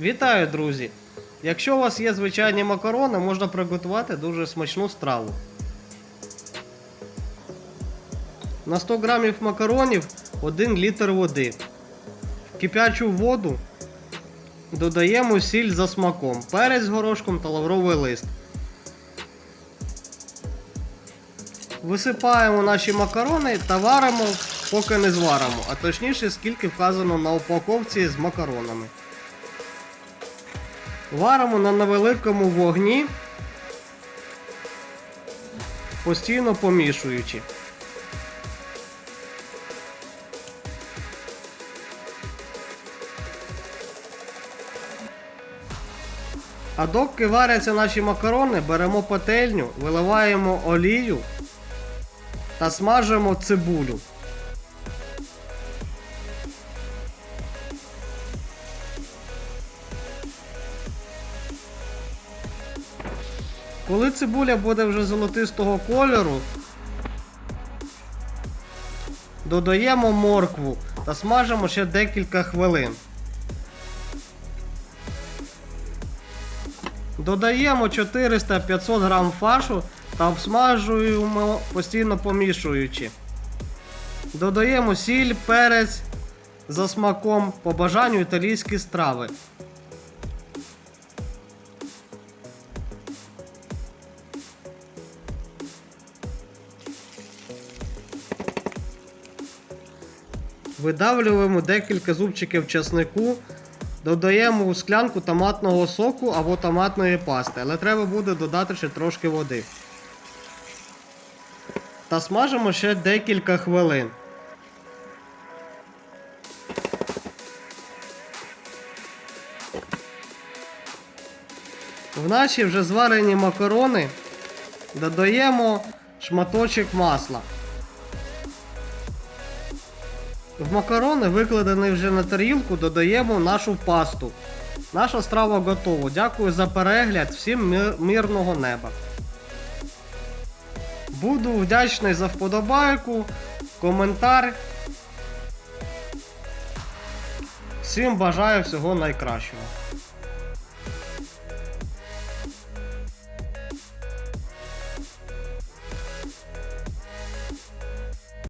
Вітаю, друзі! Якщо у вас є звичайні макарони, можна приготувати дуже смачну страву. На 100 грамів макаронів 1 літр води. В кип'ячу воду додаємо сіль за смаком, перець з горошком та лавровий лист. Висипаємо наші макарони та варимо, поки не зваримо, а точніше, скільки вказано на упаковці з макаронами. Варимо на невеликому вогні, постійно помішуючи. А доки варяться наші макарони, беремо пательню, виливаємо олію та смажимо цибулю. Коли цибуля буде вже золотистого кольору, додаємо моркву та смажимо ще декілька хвилин. Додаємо 400-500 грам фаршу та обсмажуємо постійно помішуючи. Додаємо сіль, перець за смаком, по бажанню італійські страви. Видавлюємо декілька зубчиків часнику, додаємо у склянку томатного соку або томатної пасти, але треба буде додати ще трошки води. Та смажимо ще декілька хвилин. В наші вже зварені макарони додаємо шматочок масла. В макарони, викладені вже на тарілку, додаємо нашу пасту. Наша страва готова. Дякую за перегляд. Всім мир- мирного неба. Буду вдячний за вподобайку, коментар. Всім бажаю всього найкращого.